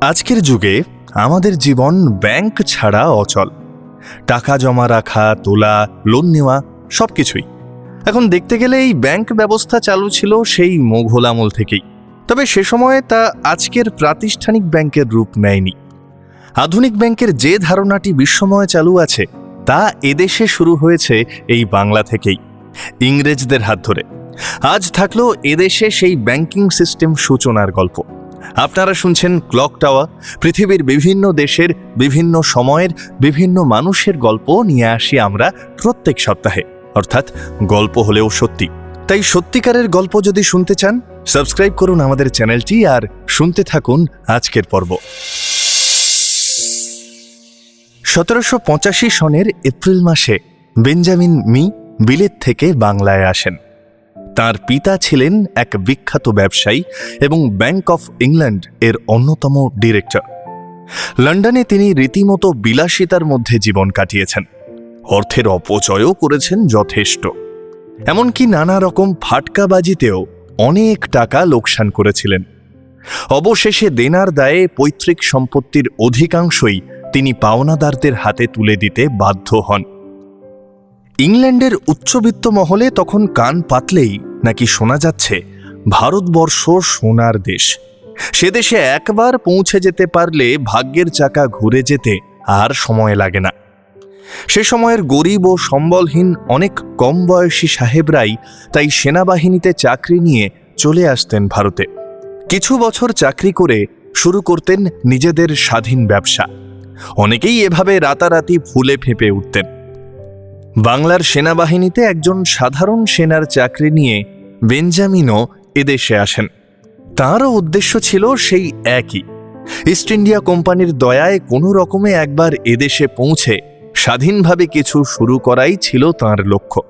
আজকের যুগে আমাদের জীবন ব্যাংক ছাড়া অচল। টাকা জমা রাখা, তোলা, লোন নেওয়া সব কিছুই এখন দেখতে গেলে এই ব্যাংক ব্যবস্থা চালু ছিল সেই মোঘল আমল থেকেই। তবে সে সময়ে তা আজকের প্রাতিষ্ঠানিক ব্যাংকের রূপ নেয়নি। আধুনিক ব্যাংকের যে ধারণাটি বিশ্বময় চালু আছে, তা এদেশে শুরু হয়েছে এই বাংলা থেকেই। ইংরেজদের হাত ধরে। আজ থাকল এদেশে সেই ব্যাংকিং সিস্টেম সূচনার গল্প। আপনারা শুনছেন ক্লক টাওয়ার, পৃথিবীর বিভিন্ন দেশের, বিভিন্ন সময়ের, বিভিন্ন মানুষের গল্প নিয়ে আসি আমরা প্রত্যেক সপ্তাহে। অর্থাৎ গল্প হলেও সত্যি। তাই সত্যিকারের গল্প যদি শুনতে চান, সাবস্ক্রাইব করুন আমাদের চ্যানেলটি আর শুনতে থাকুন আজকের পর্ব। সতেরোশো পঁচাশি সনের এপ্রিল মাসে বেঞ্জামিন মি বিলেত থেকে বাংলায় আসেন। তার পিতা ছিলেন এক বিখ্যাত ব্যবসায়ী এবং ব্যাংক অফ ইংল্যান্ড এর অন্যতম ডিরেক্টর। লন্ডনে তিনি রীতিমতো বিলাসিতার মধ্যে জীবন কাটিয়েছেন। অর্থের অপচয়ও করেছেন যথেষ্ট। এমনকি নানা রকম ফাটকাবাজিতেও অনেক টাকা লোকসান করেছিলেন। অবশেষে দেনার দায়ে পৈতৃক সম্পত্তির অধিকাংশই তিনি পাওনাদারদের হাতে তুলে দিতে বাধ্য হন। ইংল্যান্ডের উচ্চবিত্ত মহলে তখন কান পাতলেই নাকি শোনা যাচ্ছে, ভারতবর্ষ সোনার দেশ। সে দেশে একবার পৌঁছে যেতে পারলে ভাগ্যের চাকা ঘুরে যেতে আর সময় লাগে না। সে সময়ের গরিব ও সম্বলহীন অনেক কম বয়সী সাহেবরাই তাই সেনাবাহিনীতে চাকরি নিয়ে চলে আসতেন ভারতে। কিছু বছর চাকরি করে শুরু করতেন নিজেদের স্বাধীন ব্যবসা। অনেকেই এভাবে রাতারাতি ফুলে ফেঁপে উঠতেন। বাংলার সেনাবাহিনীতে একজন সাধারণ সেনার চাকরি নিয়ে বেঞ্জামিনও এদেশে আসেন। তাঁরও উদ্দেশ্য ছিল সেই একই। ইস্ট ইন্ডিয়া কোম্পানির দয়ায় কোনো রকমে একবার এদেশে পৌঁছে স্বাধীনভাবে কিছু শুরু করাই ছিল তাঁর লক্ষ্য।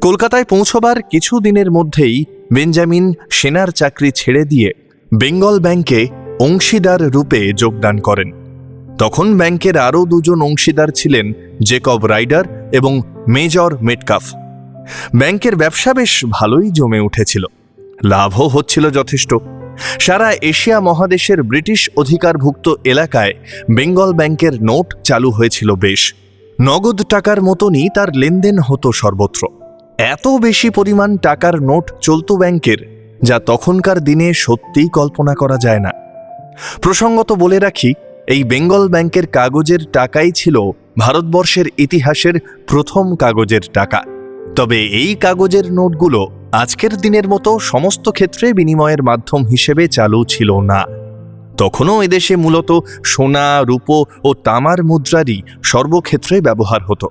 কলকাতায় পৌঁছবার কিছু দিনের মধ্যেই বেঞ্জামিন সেনার চাকরি ছেড়ে দিয়ে বেঙ্গল ব্যাংকে অংশীদার রূপে যোগদান করেন। তখন ব্যাংকের আরও দুজন অংশীদার ছিলেন জেকব রাইডার এবং মেজর মেটকাফ। ব্যাংকের ব্যবসা বেশ ভালোই জমে উঠেছিল। লাভও হচ্ছিল যথেষ্ট। সারা এশিয়া মহাদেশের ব্রিটিশ অধিকারভুক্ত এলাকায় বেঙ্গল ব্যাংকের নোট চালু হয়েছিল বেশ। নগদ টাকার মতনই তার লেনদেন হতো সর্বত্র। এত বেশি পরিমাণ টাকার নোট চলত ব্যাংকের, যা তখনকার দিনে সত্যিই কল্পনা করা যায় না। প্রসঙ্গত বলে রাখি, এই বেঙ্গল ব্যাংকের কাগজের টাকাই ছিল ভারতবর্ষের ইতিহাসের প্রথম কাগজের টাকা। তবে এই কাগজের নোটগুলো আজকের দিনের মতো সমস্ত ক্ষেত্রে বিনিময়ের মাধ্যম হিসেবে চালু ছিল না। তখনও এদেশে মূলত সোনা, রূপো ও তামার মুদ্রারই সর্বক্ষেত্রে ব্যবহার হতো।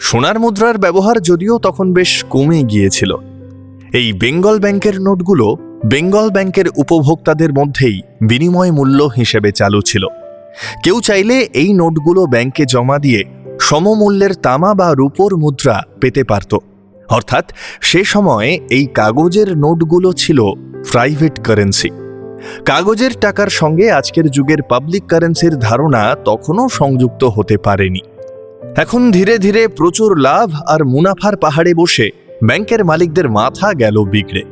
সোনার মুদ্রার ব্যবহার যদিও তখন বেশ কমে গিয়েছিল। এই বেঙ্গল ব্যাংকের নোটগুলো বেঙ্গল ব্যাংকের উপভোক্তাদের মধ্যেই বিনিময় মূল্য হিসেবে চালু ছিল। কেউ চাইলে এই নোটগুলো ব্যাংকে জমা দিয়ে সমমূল্যের তামা বা রূপোর মুদ্রা পেতে পারত। অর্থাৎ সে সময়ে এই কাগজের নোটগুলো ছিল প্রাইভেট কারেন্সি। কাগজের টাকার সঙ্গে আজকের যুগের পাবলিক কারেন্সির ধারণা তখনও সংযুক্ত হতে পারেনি। এখন ধীরে ধীরে প্রচুর লাভ আর মুনাফার পাহাড়ে বসে ব্যাংকের মালিকদের মাথা গেল বিগড়ে।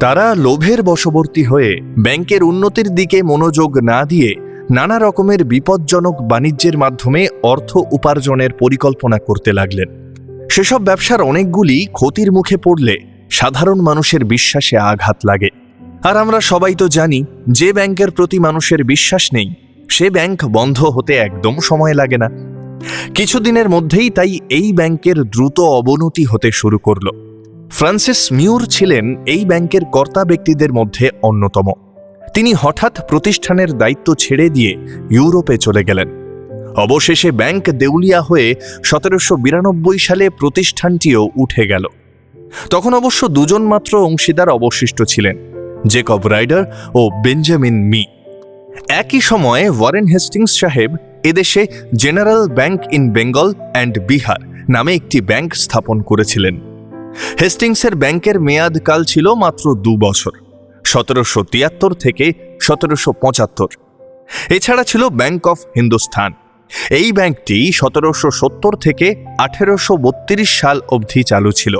তারা লোভের বশবর্তী হয়ে ব্যাংকের উন্নতির দিকে মনোযোগ না দিয়ে নানা রকমের বিপজ্জনক বাণিজ্যের মাধ্যমে অর্থ উপার্জনের পরিকল্পনা করতে লাগলেন। সেসব ব্যবসার অনেকগুলি ক্ষতির মুখে পড়লে সাধারণ মানুষের বিশ্বাসে আঘাত লাগে। আর আমরা সবাই তো জানি, যে ব্যাংকের প্রতি মানুষের বিশ্বাস নেই, সে ব্যাংক বন্ধ হতে একদম সময় লাগে না। কিছুদিনের মধ্যেই তাই এই ব্যাংকের দ্রুত অবনতি হতে শুরু করল। ফ্রান্সিস মিউর ছিলেন এই ব্যাংকের কর্তা ব্যক্তিদের মধ্যে অন্যতম। তিনি হঠাৎ প্রতিষ্ঠানের দায়িত্ব ছেড়ে দিয়ে ইউরোপে চলে গেলেন। অবশেষে ব্যাংক দেউলিয়া হয়ে সতেরোশো বিরানব্বই সালে প্রতিষ্ঠানটিও উঠে গেল। তখন অবশ্য দুজন মাত্র অংশীদার অবশিষ্ট ছিলেন, জেকব রাইডার ও বেঞ্জামিন মি। একই সময়ে ওয়ারেন হেস্টিংস সাহেব এদেশে general bank in Bengal and Bihar নামে একটি ব্যাংক স্থাপন করেছিলেন। হেস্টিংসের ব্যাংকের মেয়াদকাল ছিল মাত্র দু বছর। সতেরোশো তিয়াত্তর থেকে সতেরোশো পঁচাত্তর। এছাড়া ছিল ব্যাংক অফ হিন্দুস্থান এই ব্যাংকটি সতেরোশো সত্তর থেকে আঠেরোশো বত্রিশ সাল অবধি চালু ছিল।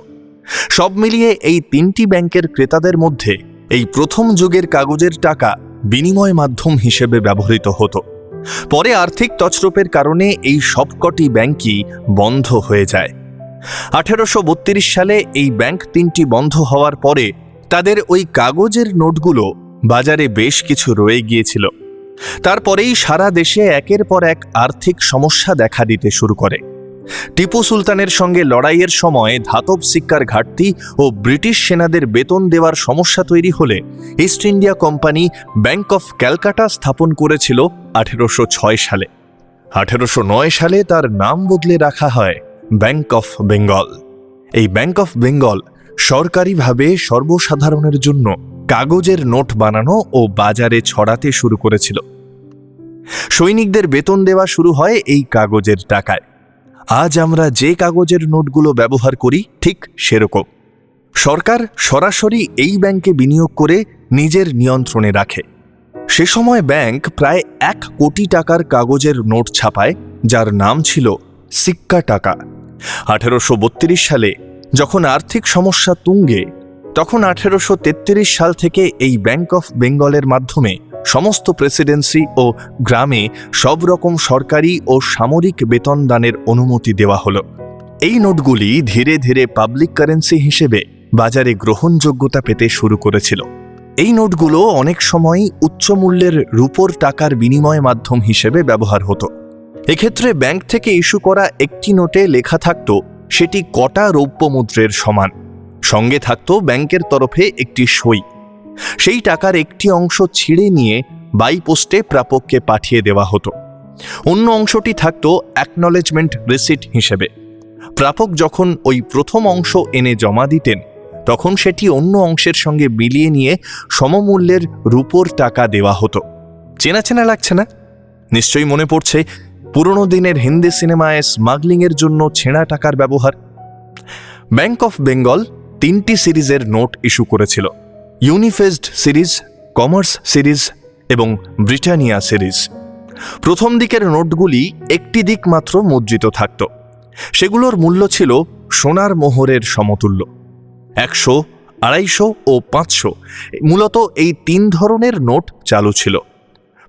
সব মিলিয়ে এই তিনটি ব্যাংকের ক্রেতাদের মধ্যে এই প্রথম যুগের কাগজের টাকা বিনিময় মাধ্যম হিসেবে ব্যবহৃত হতো। পরে আর্থিক তছরূপের কারণে এই সবকটি ব্যাংকই বন্ধ হয়ে যায়। আঠেরোশো বত্রিশ সালে এই ব্যাংক তিনটি বন্ধ হওয়ার পরে তাদের ওই কাগজের নোটগুলো বাজারে বেশ কিছু রয়ে গিয়েছিল। তারপরেই সারা দেশে একের পর এক আর্থিক সমস্যা দেখা দিতে শুরু করে। টিপু সুলতানের সঙ্গে লড়াইয়ের সময় ধাতব সিক্কার ঘাটতি ও ব্রিটিশ সেনাদের বেতন দেওয়ার সমস্যা তৈরি হলে East India company bank of Calcutta স্থাপন করেছিল আঠেরোশো ছয় সালে। আঠেরোশো নয় সালে তার নাম বদলে রাখা হয় ব্যাংক অফ বেঙ্গল। এই ব্যাংক অফ বেঙ্গল সরকারিভাবে সর্বসাধারণের জন্য কাগজের নোট বানানো ও বাজারে ছড়াতে শুরু করেছিল। সৈনিকদের বেতন দেওয়া শুরু হয় এই কাগজের টাকায়। আজ আমরা যে কাগজের নোটগুলো ব্যবহার করি ঠিক সেরকম। সরকার সরাসরি এই ব্যাংকে বিনিয়োগ করে নিজের নিয়ন্ত্রণে রাখে। সে সময় ব্যাংক প্রায় এক কোটি টাকার কাগজের নোট ছাপায়, যার নাম ছিল সিক্কা টাকা। আঠেরোশো বত্রিশ সালে যখন আর্থিক সমস্যা তুঙ্গে, তখন আঠেরোশো তেত্রিশ সাল থেকে এই ব্যাংক অফ বেঙ্গলের মাধ্যমে সমস্ত প্রেসিডেন্সি ও গ্রামে সব রকম সরকারি ও সামরিক বেতন দানের অনুমতি দেওয়া হলো। এই নোটগুলি ধীরে ধীরে পাবলিক কারেন্সি হিসেবে বাজারে গ্রহণযোগ্যতা পেতে শুরু করেছিল। এই নোটগুলো অনেক সময় উচ্চ মূল্যের রূপোর টাকার বিনিময় মাধ্যম হিসেবে ব্যবহার হতো। এক্ষেত্রে ব্যাংক থেকে ইস্যু করা একটি নোটে লেখা থাকত সেটি কটা রৌপ্য মুদ্রের সমান? সঙ্গে থাকত ব্যাংকের তরফে একটি সই। সেই টাকার একটি অংশ ছিঁড়ে নিয়ে বাই পোস্টে প্রাপককে পাঠিয়ে দেওয়া হতো। অন্য অংশটি থাকত অ্যাকনলেজমেন্ট রিসিট হিসেবে। প্রাপক যখন ওই প্রথম অংশ এনে জমা দিতেন, তখন সেটি অন্য অংশের সঙ্গে মিলিয়ে নিয়ে সমমূল্যের রূপোর টাকা দেওয়া হতো। চেনা চেনা লাগছে না? নিশ্চয়ই মনে পড়ছে পুরনো দিনের হিন্দি সিনেমায় স্মাগলিংয়ের জন্য ছেঁড়া টাকার ব্যবহার। ব্যাংক অফ বেঙ্গল তিনটি সিরিজের নোট ইস্যু করেছিল। ইউনিফেসড সিরিজ কমার্স সিরিজ এবং ব্রিটানিয়া সিরিজ। প্রথম দিকের নোটগুলি একটি দিক মাত্র মুদ্রিত থাকত। সেগুলোর মূল্য ছিল সোনার মোহরের সমতুল্য। একশো, আড়াইশো ও পাঁচশো। মূলত এই তিন ধরনের নোট চালু ছিল।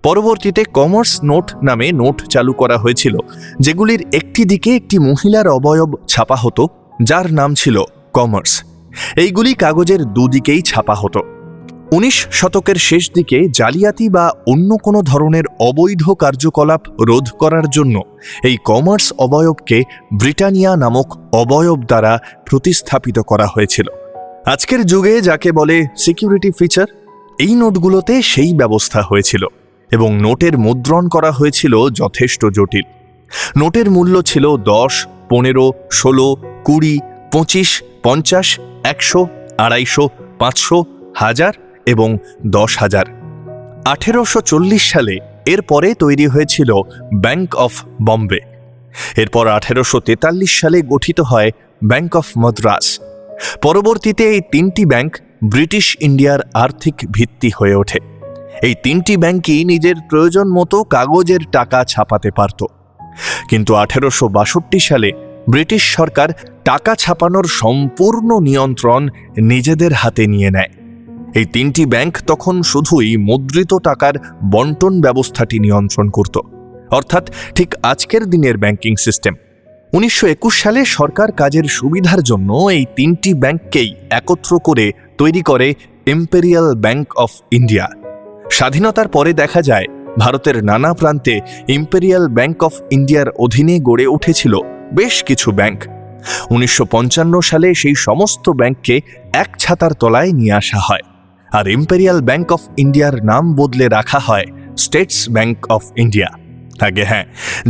পরবর্তীতে কমার্স নোট নামে নোট চালু করা হয়েছিল, যেগুলির একটি দিকে একটি মহিলার অবয়ব ছাপা হতো, যার নাম ছিল কমার্স। এইগুলি কাগজের দুদিকেই ছাপা হতো। উনিশ শতকের শেষ দিকে জালিয়াতি বা অন্য কোনো ধরনের অবৈধ কার্যকলাপ রোধ করার জন্য এই কমার্স অবয়বকে ব্রিটানিয়া নামক অবয়ব দ্বারা প্রতিস্থাপিত করা হয়েছিল। আজকের যুগে যাকে বলে সিকিউরিটি ফিচার, এই নোটগুলোতে সেই ব্যবস্থা হয়েছিল। এবং নোটের মুদ্রণ করা হয়েছিল যথেষ্ট জটিল। নোটের মূল্য ছিল দশ, পনেরো, ষোলো, কুড়ি, পঁচিশ, পঞ্চাশ, একশো, আড়াইশো, পাঁচশো, হাজার এবং দশ হাজার। আঠেরোশো চল্লিশ সালে এরপরে তৈরি হয়েছিল ব্যাংক অফ বম্বে। এরপর আঠেরোশো তেতাল্লিশ সালে গঠিত হয় ব্যাংক অফ মাদ্রাস। পরবর্তীতে এই তিনটি ব্যাংক ব্রিটিশ ইন্ডিয়ার আর্থিক ভিত্তি হয়ে ওঠে। এই তিনটি ব্যাংকই নিজের প্রয়োজন মতো কাগজের টাকা ছাপাতে পারত। কিন্তু আঠেরোশো বাষট্টি সালে ব্রিটিশ সরকার টাকা ছাপানোর সম্পূর্ণ নিয়ন্ত্রণ নিজেদের হাতে নিয়ে নেয়। এই তিনটি ব্যাংক তখন শুধুই মুদ্রিত টাকার বন্টন ব্যবস্থাটি নিয়ন্ত্রণ করত। অর্থাৎ ঠিক আজকের দিনের ব্যাংকিং সিস্টেম। উনিশশো একুশ সালে সরকার কাজের সুবিধার জন্য এই তিনটি ব্যাংককেই একত্র করে তৈরি করে ইম্পেরিয়াল ব্যাংক অফ ইন্ডিয়া। স্বাধীনতার পরে দেখা যায়, ভারতের নানা প্রান্তে ইম্পেরিয়াল ব্যাংক অফ ইন্ডিয়ার অধীনে গড়ে উঠেছিল বেশ কিছু ব্যাংক। উনিশশো পঞ্চান্ন সালে সেই সমস্ত ব্যাংককে এক ছাতার তলায় নিয়ে আসা হয় আর ইম্পেরিয়াল ব্যাংক অফ ইন্ডিয়ার নাম বদলে রাখা হয় স্টেটস ব্যাংক অফ ইন্ডিয়া। আগে হ্যাঁ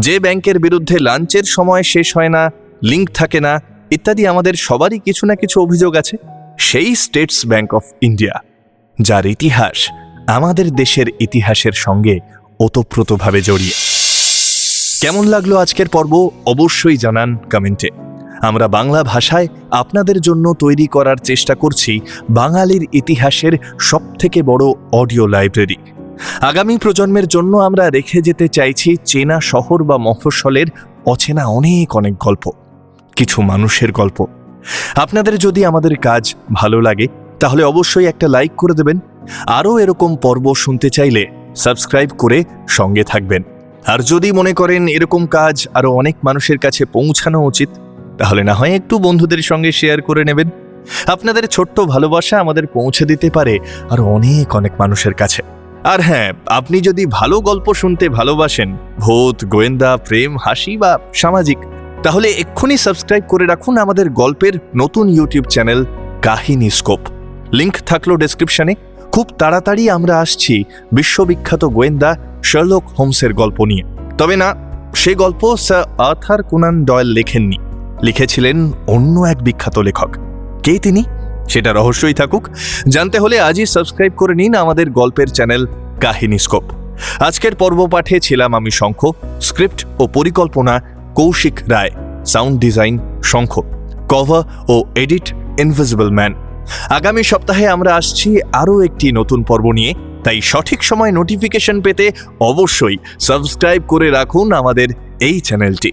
যে ব্যাংকের বিরুদ্ধে লাঞ্চের সময় শেষ হয় না, লিঙ্ক থাকে না, ইত্যাদি আমাদের সবারই কিছু না কিছু অভিযোগ আছে। সেই স্টেটস ব্যাংক অফ ইন্ডিয়া, যার ইতিহাস আমাদের দেশের ইতিহাসের সঙ্গে ওতপ্রোতভাবে জড়িয়ে। কেমন লাগল আজকের পর্ব? অবশ্যই জানান কমেন্টে। আমরা বাংলা ভাষায় আপনাদের জন্য তৈরি করার চেষ্টা করছি বাঙালির ইতিহাসের সবথেকে বড় অডিও লাইব্রেরি। আগামী প্রজন্মের জন্য আমরা রেখে যেতে চাইছি চেনা শহর বা মফস্বলের অচেনা অনেক অনেক গল্প। কিছু মানুষের গল্প। আপনাদের যদি আমাদের কাজ ভালো লাগে তাহলে অবশ্যই একটা লাইক করে দেবেন। আরও এরকম পর্ব শুনতে চাইলে সাবস্ক্রাইব করে সঙ্গে থাকবেন। আর যদি মনে করেন এরকম কাজ আরও অনেক মানুষের কাছে পৌঁছানো উচিত, তাহলে না হয় একটু বন্ধুদের সঙ্গে শেয়ার করে নেবেন। আপনাদের ছোট্ট ভালোবাসা আমাদের পৌঁছে দিতে পারে আরও অনেক অনেক মানুষের কাছে। আর হ্যাঁ আপনি যদি ভালো গল্প শুনতে ভালোবাসেন, ভূত, গোয়েন্দা, প্রেম, হাসি বা সামাজিক, তাহলে এক্ষুনি সাবস্ক্রাইব করে রাখুন আমাদের গল্পের নতুন YouTube channel Kahini scope. Link থাকল ডেসক্রিপশনে খুব তাড়াতাড়ি আমরা আসছি বিশ্ববিখ্যাত গোয়েন্দা শার্লক হোমসের গল্প নিয়ে। তবে না, সে গল্প স্যার আর্থার কুনান ডয়েল লেখেননি। লিখেছিলেন অন্য এক বিখ্যাত লেখক। কে তিনি? সেটা রহস্যই থাকুক। জানতে হলে আজই সাবস্ক্রাইব করে নিন আমাদের গল্পের চ্যানেল কাহিনী স্কোপ আজকের পর্ব পাঠে ছিলাম আমি শঙ্খ স্ক্রিপ্ট ও পরিকল্পনা Koushik Roy sound design Shankha cover ও এডিট ইনভিজিবল ম্যান আগামী সপ্তাহে আমরা আসছি আরও একটি নতুন পর্ব নিয়ে। তাই সঠিক সময় নোটিফিকেশন পেতে অবশ্যই সাবস্ক্রাইব করে রাখুন আমাদের এই চ্যানেলটি